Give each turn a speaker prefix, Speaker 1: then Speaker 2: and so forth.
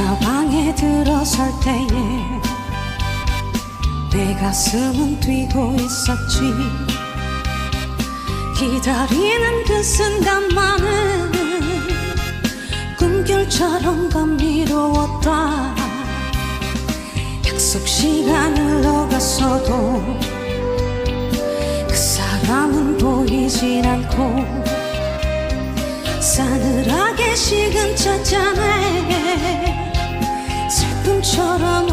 Speaker 1: 다방에 들어설 때에 내 가슴은 뛰고 있었지. 기다리는 그 순간만은 꿈결처럼 감미로웠다. 약속 시간을 어갔어도 그 사람은 보이질 않고 찻잔에 너처럼